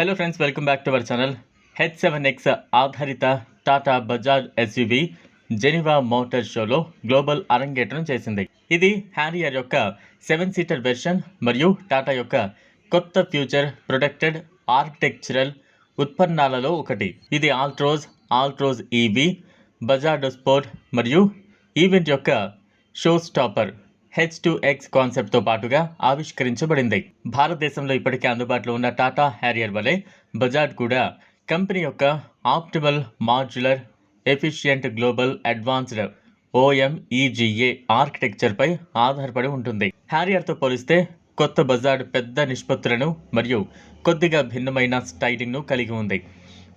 Hello friends welcome back to our channel H seven X ఆధారిత Tata Bajaj SUV Geneva motor షోలో global అరంగేట్రం చేసింది. ఇది Harrier యొక్క సెవెన్ సీటర్ వెర్షన్ మరియు టాటా యొక్క కొత్త ఫ్యూచర్ ప్రొటెక్టెడ్ ఆర్కిటెక్చరల్ ఉత్పన్నాలలో ఒకటి. ఇది Altroz Altroz EV Bajaj sport మరియు ఈవెంట్ యొక్క show stopper H two X కాన్సెప్ట్తో పాటుగా ఆవిష్కరించబడింది. భారతదేశంలో ఇప్పటికే అందుబాటులో ఉన్న టాటా హ్యారియర్ వలె బజాజ్ కూడా కంపెనీ యొక్క optimal modular efficient global advanced OMEGA ఆర్కిటెక్చర్పై ఆధారపడి ఉంటుంది. హ్యారియర్తో పోలిస్తే కొత్త బజాడ్ పెద్ద నిష్పత్తులను మరియు కొద్దిగా భిన్నమైన స్టైలింగ్ను కలిగి ఉంది.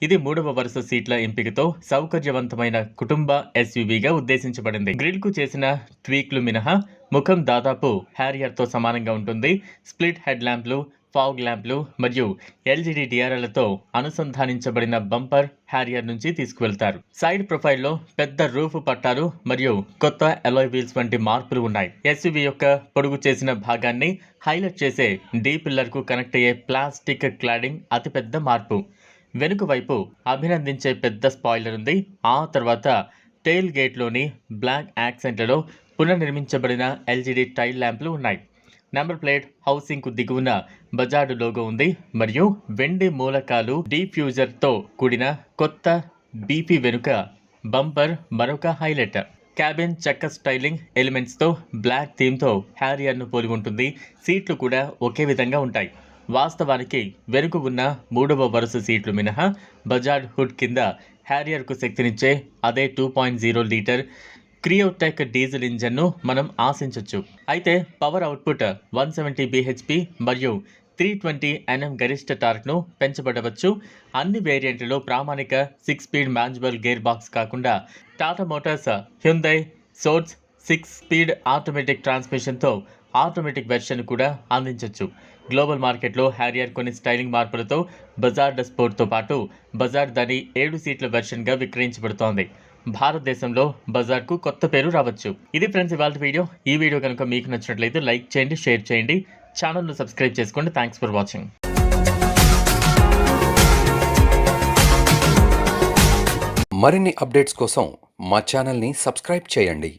ఇది మూడవ వరుస సీట్ల ఎంపికతో సౌకర్యవంతమైన కుటుంబ ఎస్యూవీగా ఉద్దేశించబడింది. గ్రిల్కు చేసిన ట్వీక్లు మినహా ముఖం దాదాపు హ్యారియర్తో సమానంగా ఉంటుంది. స్ప్లిట్ హెడ్ ల్యాంప్లు ఫాగ్ ల్యాంప్లు మరియు ఎల్జీడీ డిఆర్ఎల్తో అనుసంధానించబడిన బంపర్ హ్యారియర్ నుంచి తీసుకువెళ్తారు. సైడ్ ప్రొఫైల్లో పెద్ద రూఫ్ పట్టాలు మరియు కొత్త ఎలాయ్ వీల్స్ వంటి మార్పులు ఉన్నాయి. ఎస్యూవీ యొక్క పొడుగు చేసిన భాగాన్ని హైలైట్ చేసే డీ పిల్లర్కు కనెక్ట్ అయ్యే ప్లాస్టిక్ క్లాడింగ్ అతిపెద్ద మార్పు. వెనుక వైపు అభినందించే పెద్ద స్పాయిలర్ ఉంది. ఆ తర్వాత టెయిల్ గేట్లోని బ్లాక్ యాక్సెంట్లలో పునర్నిర్మించబడిన ఎల్జీడీ టైల్ ల్యాంప్లు ఉన్నాయి. నెంబర్ ప్లేట్ హౌసింగ్కు దిగువన బజార్డు లోగో ఉంది. మరియు వెండి మూలకాలు డీఫ్యూజర్తో కూడిన కొత్త బీపీ వెనుక బంపర్ మరొక హైలైట్. క్యాబిన్ చెక్క స్టైలింగ్ ఎలిమెంట్స్తో బ్లాక్ థీమ్తో హ్యారియర్ను పోలి ఉంటుంది. సీట్లు కూడా ఒకే విధంగా ఉంటాయి. వాస్తవానికి వెనుక ఉన్న మూడవ వరుస సీట్లు మినహా బజాజ్ హుడ్ కింద హ్యారియర్కు శక్తినిచ్చే అదే two point zero litre Kryotec diesel ఇంజన్ను మనం ఆశించవచ్చు అయితే power output one seventy BHP మరియు త్రీ ట్వంటీ ఎన్ఎం గరిష్ట టార్క్ను పెంచబడవచ్చు. అన్ని వేరియంట్లలో ప్రామాణిక six speed manual gear box కాకుండా Tata motors Hyundai source six speed automatic ట్రాన్స్మిషన్తో automatic version కూడా అందించవచ్చు గ్లోబల్ మార్కెట్లో హ్యారియర్ కొన్ని స్టైలింగ్ మార్పులతో బజార్ స్పోర్ట్తో పాటు బజార్ దాని ఏడు సీట్ల వెర్షన్గా విక్రయించబడుతోంది. భారతదేశంలో బజార్కు కొత్త పేరు రావచ్చు. ఇది ఫ్రెండ్స్ ఇవాళ వీడియో. ఈ వీడియో కనుక మీకు నచ్చినట్లయితే లైక్ చేయండి షేర్ చేయండి. ఛానల్ను సబ్స్క్రైబ్ చేసుకోండి థ్యాంక్స్ ఫర్ వాచింగ్. మరిన్ని అప్డేట్స్ కోసం మా ఛానల్ని సబ్స్క్రైబ్ చేయండి.